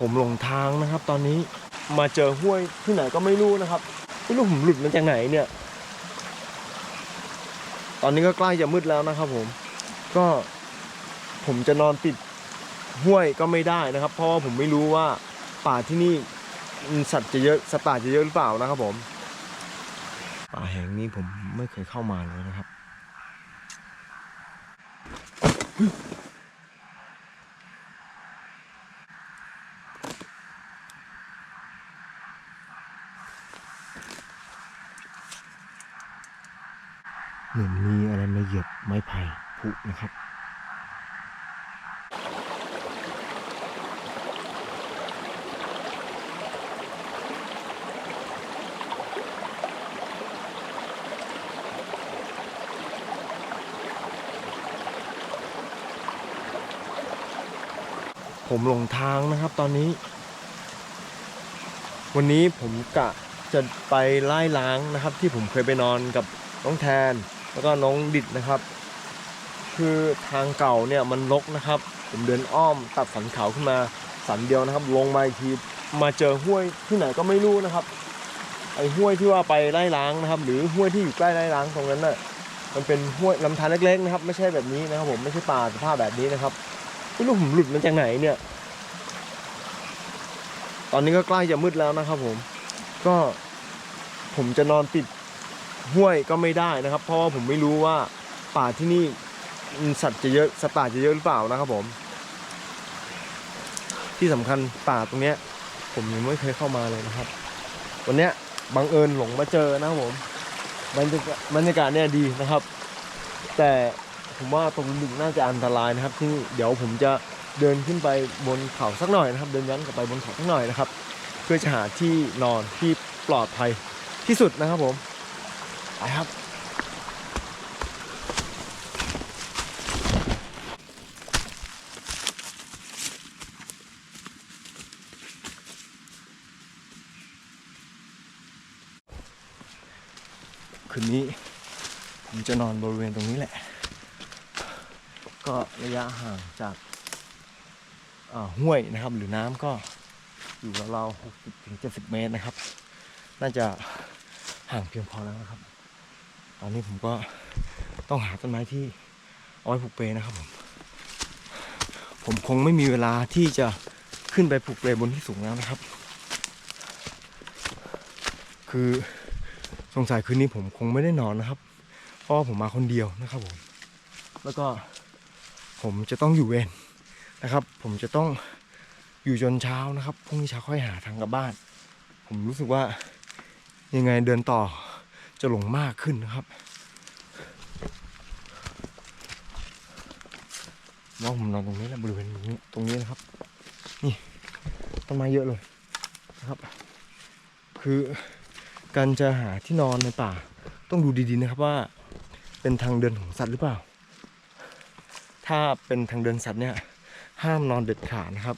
ผมหลงทางนะครับ ตอนนี้มาเจอห้วยที่ไหนก็ไม่รู้นะครับไม่รู้ผมหลุดมาจากไหนเนี่ย ตอนนี้ก็ใกล้จะมืดแล้วนะครับผมก็ผมจะนอนติดห้วยก็ไม่ได้นะครับ เพราะว่าผมไม่รู้ว่าป่าที่นี่สัตว์จะเยอะสัตว์ป่าจะเยอะหรือเปล่านะครับผมป่าแห่งนี้ผมไม่เคยเข้ามาเลยนะครับ เหมือ นมีอะไรมาเหยียบไม้ไผ่ผุนะครับผมหลงทางนะครับตอนนี้ วันนี้ผมกะจะไปไล่ล้างนะครับ ที่ผมเคยไปนอนกับน้องแทน แล้วก็น้องดิดนะครับ คือทางเก่าเนี่ยมันรกนะครับ ผมเดินอ้อมตัดสันเขาขึ้นมาสันเดียวนะครับ ลงมาอีกทีมาเจอห้วยที่ไหนก็ไม่รู้นะครับ ไอ้ห้วยที่ว่าไปไล่ล้างนะครับ หรือห้วยที่อยู่ใกล้ไล่ล้างตรงนั้นน่ะมันเป็นห้วยลำธารเล็กๆนะครับ ไม่ใช่แบบนี้นะครับ ผมไม่ใช่ป่าสภาพแบบนี้นะครับไม่รู้ผมหลุดมาจากไหนเนี่ย ตอนนี้ก็ใกล้จะมืดแล้วนะครับ ผม ก็ผมจะนอนติด ห้วยก็ไม่ได้นะครับ เพราะว่าผมไม่รู้ว่าป่าที่นี่สัตว์จะเยอะสัตว์ป่าจะเยอะหรือเปล่านะครับผม ที่สำคัญป่าตรงเนี้ย ผมยังไม่เคยเข้ามาเลยนะครับ วันเนี้ยบังเอิญหลงมาเจอนะครับผมบรรยากาศบรรยากาศเนี่ยดีนะครับ แต่ผมว่าตรงดึกน่าจะอันตรายนะครับ ที่เดี๋ยวผมจะเดินขึ้นไปบนเขาสักหน่อยนะครับ เดินย้อนกลับไปบนเขาสักหน่อยนะครับ เพื่อจะหาที่นอนที่ปลอดภัยที่สุดนะครับผม ไปครับ คืนนี้ ผมจะนอนบริเวณตรงนี้แหละ ก็ระยะห่างจากห้วยนะครับ หรือน้ำก็อยู่ราวๆ60ถึง70 เมตรนะครับ น่าจะห่างเพียงพอแล้วนะครับ ตอนนี้ผมก็ต้องหาต้นไม้ที่เอาไว้ผูกเปลนะครับผม ผมคงไม่มีเวลาที่จะขึ้นไปผูกเปลบนที่สูงแล้วนะครับ คือสงสัยคืนนี้ผมคงไม่ได้นอนนะครับ เพราะว่าผมมาคนเดียวนะครับผม แล้วก็ผมจะต้องอยู่เวรนะครับ ผมจะต้องอยู่จนเช้านะครับพรุ่งนี้เช้าค่อยหาทางกลับบ้าน ผมรู้สึกว่ายังไงเดินต่อ จะหลงมากขึ้นนะครับว่าผมนอนตรงนี้แหละบริเวณนี้ตรงนี้นะครับ นี่ต้นไม้เยอะเลยนะครับ คือการจะหาที่นอนในป่า ต้องดูดีๆนะครับว่า เป็นทางเดินของสัตว์หรือเปล่า ถ้าเป็นทางเดินสัตว์เนี่ยห้ามนอนเด็ดขาดนะครับ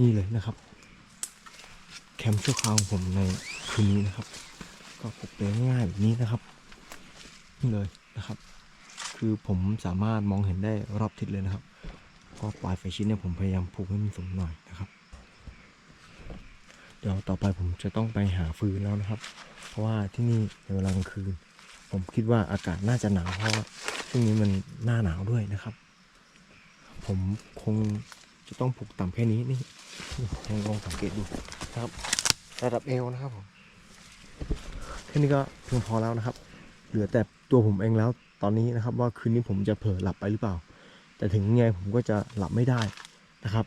นี่เลยนะครับ แคมป์ชั่วคราวของผมในคืนนี้นะครับ ก็ปลุกเปลง่ายๆแบบนี้นะครับ นี่เลยนะครับ คือผมสามารถมองเห็นได้รอบทิศเลยนะครับก็ปลายไฟชิ้นเนี่ยผมพยายามผูกให้มันสูงหน่อยนะครับ เดี๋ยวต่อไปผมจะต้องไปหาฟืนแล้วนะครับ เพราะว่าที่นี่ในเวลากลางคืน ผมคิดว่าอากาศน่าจะหนาวเพราะช่วงนี้มันหน้าหนาวด้วยนะครับ ผมคงจะต้องผูกต่ำแค่นี้นี่ ลองสังเกตดูนะครับ ระดับเอวนะครับผมแค่นี้ก็เพียงพอแล้วนะครับ เหลือแต่ตัวผมเองแล้วตอนนี้นะครับ ว่าคืนนี้ผมจะเผลอหลับไปหรือเปล่า แต่ถึงไงผมก็จะหลับไม่ได้นะครับ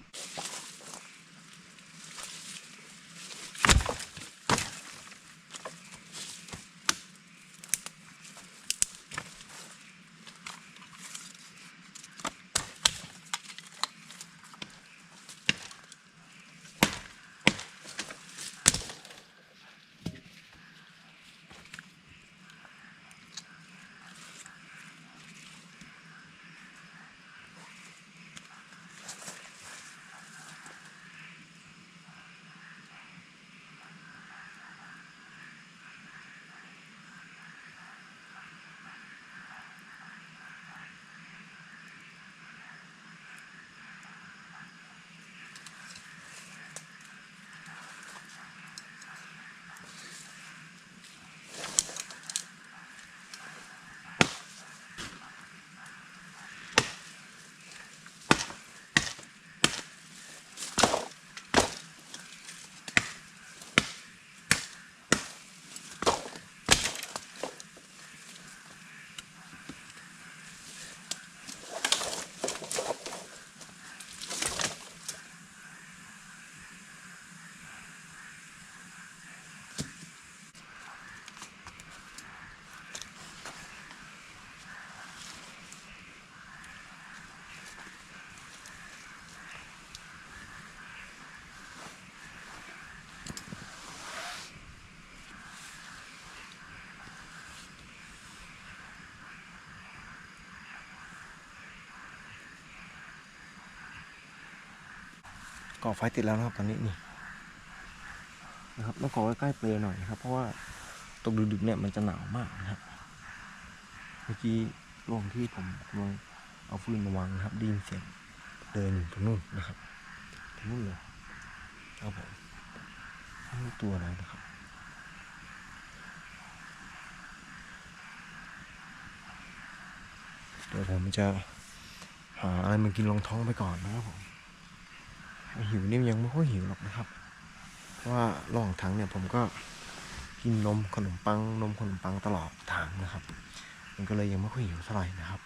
ก่อไฟติดแล้วนะครับตอนนี้นี่นะครับต้องก่อใกล้ๆเปลหน่อยนะครับ เพราะว่าตกดึกๆเนี่ยมันจะหนาวมากนะครับ เมื่อกี้ระหว่างที่ผมกำลังเอาฟืนมาวางนะครับได้ยินเสียงเดินอยู่ตรงนู้นนะครับตรงนู้นเลยครับผมไม่รู้ตัวอะไรนะครับเดี๋ยวผมจะหาอะไรมากินรองท้องไปก่อนนะครับผม หิวนี่ยังไม่ค่อยหิวหรอกนะครับ เพราะว่าระหว่างทางเนี่ยผมก็กินนมขนมปังนมขนมปังตลอดทางนะครับ มันก็เลยยังไม่ค่อยหิวเท่าไหร่นะครับ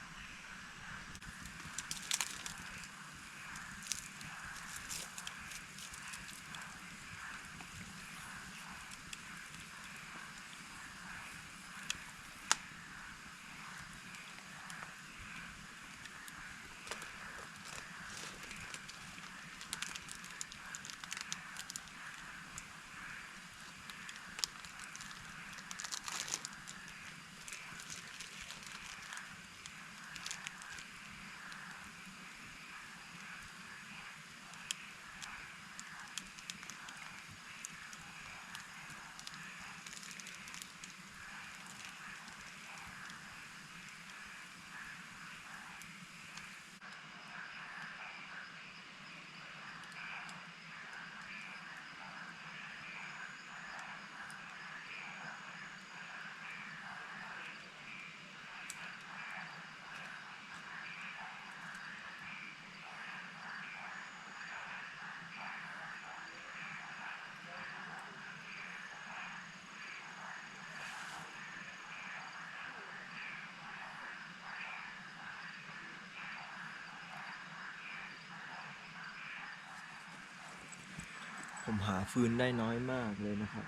ผมหาฟืนได้น้อยมากเลยนะครับ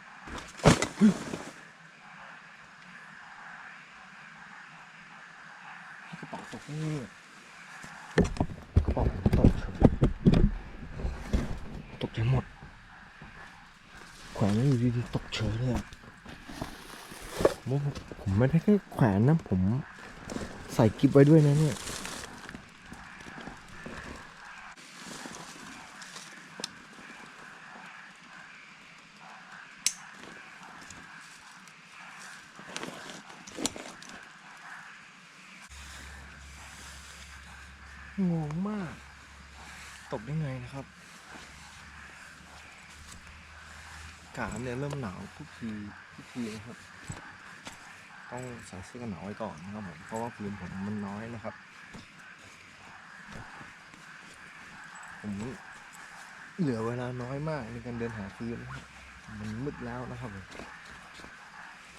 ให้กระเป๋าตกนี่กระเป๋าตกเฉยตกใจหมด แขวนแล้วอยู่ดีๆตกเฉยเลยอะผมว่าผมไม่ได้แค่แขวนนะผมใส่กิฟไว้ด้วยนะเนี่ย งงมาก ตกได้ไงนะครับอากาศเนี่ยเริ่มหนาวทุกทีทุกทีนะครับ ต้องใส่เสื้อกันหนาวไว้ก่อนนะครับผมเพราะว่าพื้นผมมันน้อยนะครับ ผมเหลือเวลาน้อยมากในการเดินหาฟืนนะครับมันมืดแล้วนะครับผม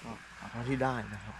ก็เอาเท่าที่ได้นะครับ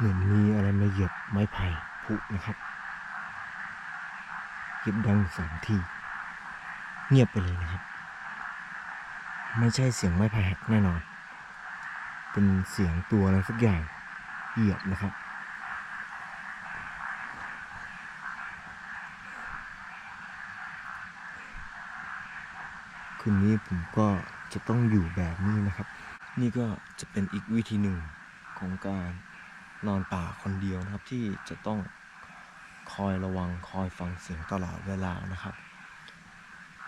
เหมือนมีอะไรมาเหยียบไม้ไผ่ผุนะครับเหยียบดังสองทีเงียบไปเลยนะครับ ไม่ใช่เสียงไม้ไผ่หักแน่นอน เป็นเสียงตัวอะไรสักอย่างเหยียบนะครับคืนนี้ผมก็จะต้องอยู่แบบนี้นะครับ นี่ก็จะเป็นอีกวิธีหนึ่งของการ นอนป่าคนเดียวนะครับ ที่จะต้องคอยระวังคอยฟังเสียงตลอดเวลานะครับ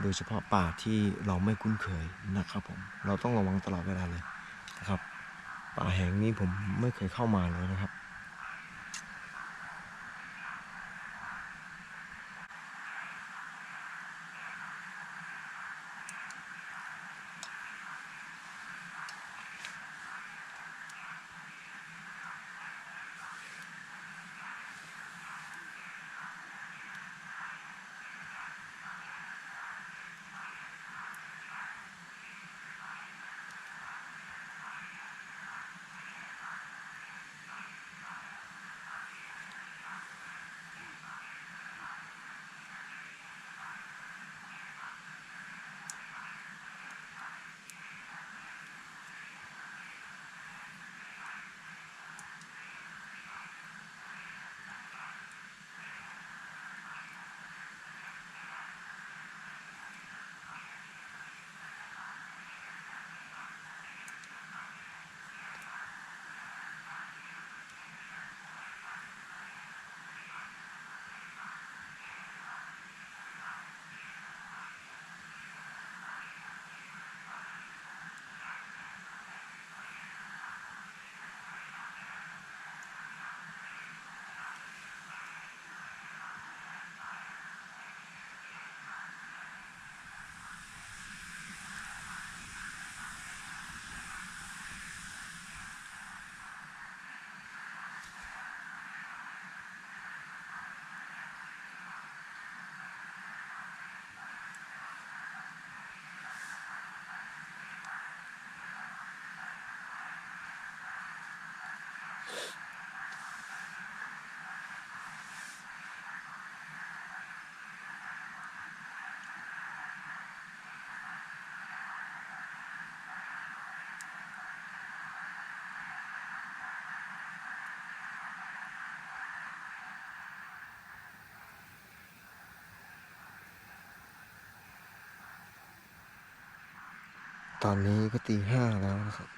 โดยเฉพาะป่าที่เราไม่คุ้นเคยนะครับผมเราต้องระวังตลอดเวลาเลยนะครับ ป่าแห่งนี้ผมไม่เคยเข้ามาเลยนะครับ ตอนนี้ก็ตีห้าแล้วนะครับ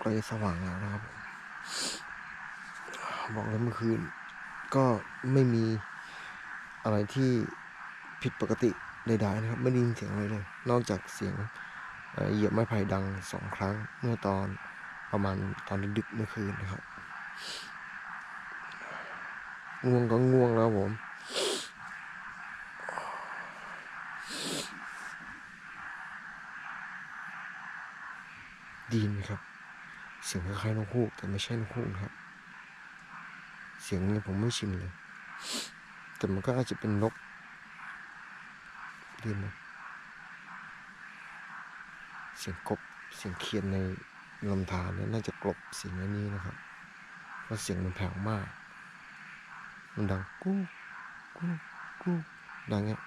ใกล้จะสว่างแล้วนะครับ บอกเลยเมื่อคืน ก็ไม่มีอะไรที่ผิดปกติใดๆนะครับ ไม่ได้ยินเสียงอะไรเลย นอกจากเสียงเหยียบไม้ไผ่ดังสองครั้งเมื่อตอนประมาณตอนดึกเมื่อคืนนะครับ ง่วงก็ง่วงแล้วผม ดีนครับ เสียงคล้ายๆนกฮูกแต่ไม่ใช่นกฮูกครับ เสียงนี้ผมไม่ชินเลย แต่มันก็อาจจะเป็นนกดีนเสียงกบเสียงเคียนในลำธารนี่น่าจะกลบเสียงนนี้นะครับเพราะเสียงมันแผ่วมาก มันดังกู้กู้กู้ดังเงี้ย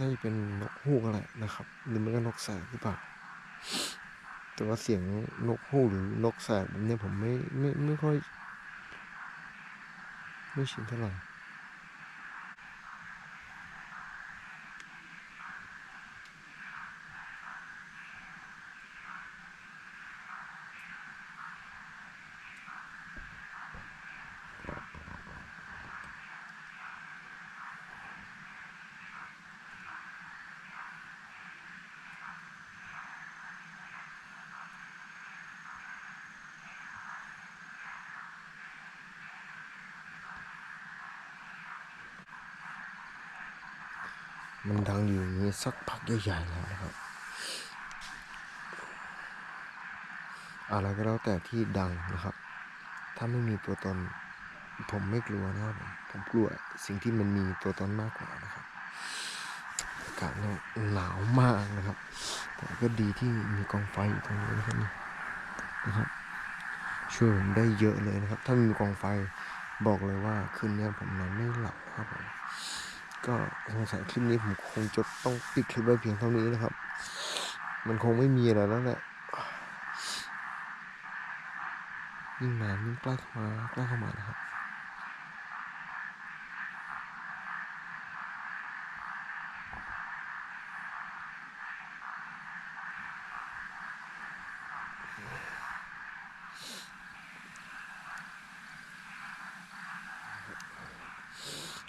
น่าจะเป็นนกฮูกอะไรนะครับ หรือไม่ก็นกแสกหรือเปล่า แต่ว่าเสียงนกฮูกหรือนกแสกแบบเนี้ยผมไม่ไม่ไม่ค่อย ไม่ชินเท่าไหร่ มันดังอยู่อย่างนี้สักพักใหญ่ๆแล้วนะครับอะไรก็แล้วแต่ที่ดังนะครับ ถ้าไม่มีตัวตน ผมไม่กลัวนะครับผมกลัวสิ่งที่มันมีตัวตนมากกว่านะครับอากาศหนาวมากนะครับ แต่ก็ดีที่มีกองไฟอยู่ตรงนี้นะครับนะครับ ช่วยผมได้เยอะเลยนะครับ ถ้ามีกองไฟบอกเลยว่าคืนนี้ผมนอนไม่หลับครับผม สงสัยคลิปนี้ผมคงจะต้องปิดคลิปไว้เพียงเท่านี้นะครับ มันคงไม่มีอะไรแล้วแหละยิ่งนานยิ่งใกล้เข้ามาใกล้เข้ามานะครับ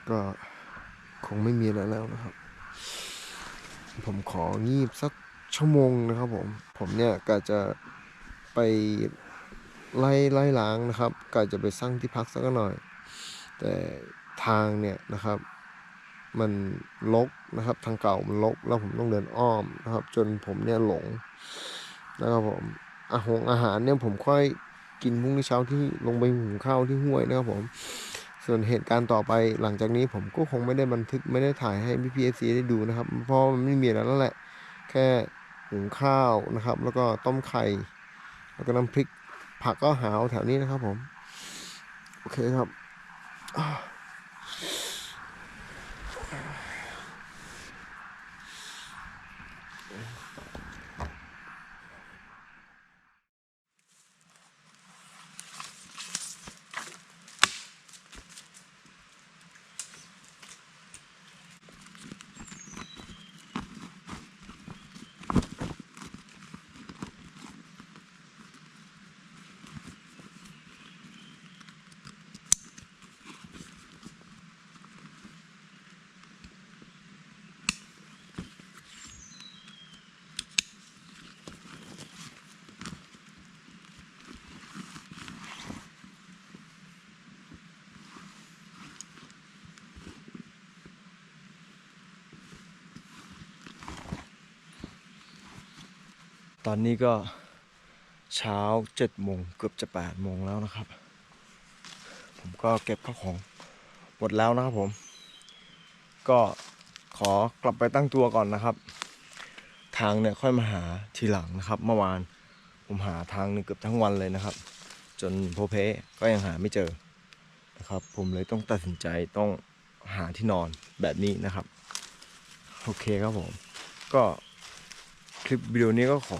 ก็ค งไม่มีอะไรแล้วนะครับ ผมของีบสักชั่วโมงนะครับผม ผมเนี่ยก็จะไปไล่ไล่ล้างนะครับก็จะไปสร้างที่พักสักหน่อย แต่ทางเนี่ยนะครับ มันลกนะครับ ทางเก่ามันลกแล้วผมต้องเดินอ้อมนะครับ จนผมเนี่ยหลงนะครับผมอาหงอาหารเนี่ยผมค่อยกินพรุ่งนี้เช้าที่ลงไปหุงข้าวที่ห้วยนะครับผม ส่วนเหตุการณ์ต่อไปหลังจากนี้ผมก็คงไม่ได้บันทึกไม่ได้ถ่ายให้พี่พีเอซีได้ดูนะครับ เพราะมันไม่มีแล้วแหละ แค่หุงข้าวนะครับ แล้วก็ต้มไข่ แล้วก็น้ำพริก ผักก็หาเอาแถวนี้นะครับผม โอเคครับ ตอนนี้ก็เช้าเจ็ดโมงเกือบจะแปดโมงแล้วนะครับ ผมก็เก็บข้าวของหมดแล้วนะครับผม ก็ขอกลับไปตั้งตัวก่อนนะครับ ทางเนี่ยค่อยมาหาทีหลังนะครับ เมื่อวานผมหาทางนึงเกือบทั้งวันเลยนะครับ จนโพเพก็ยังหาไม่เจอนะครับ ผมเลยต้องตัดสินใจต้องหาที่นอนแบบนี้นะครับ โอเคครับผม ก็ ลิปวิดีโอนี้ก็ขอ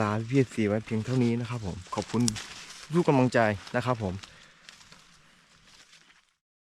ลาพี่พีซีไว้เพียงเท่านี้นะครับผม ขอบคุณทุกกำลังใจนะครับผม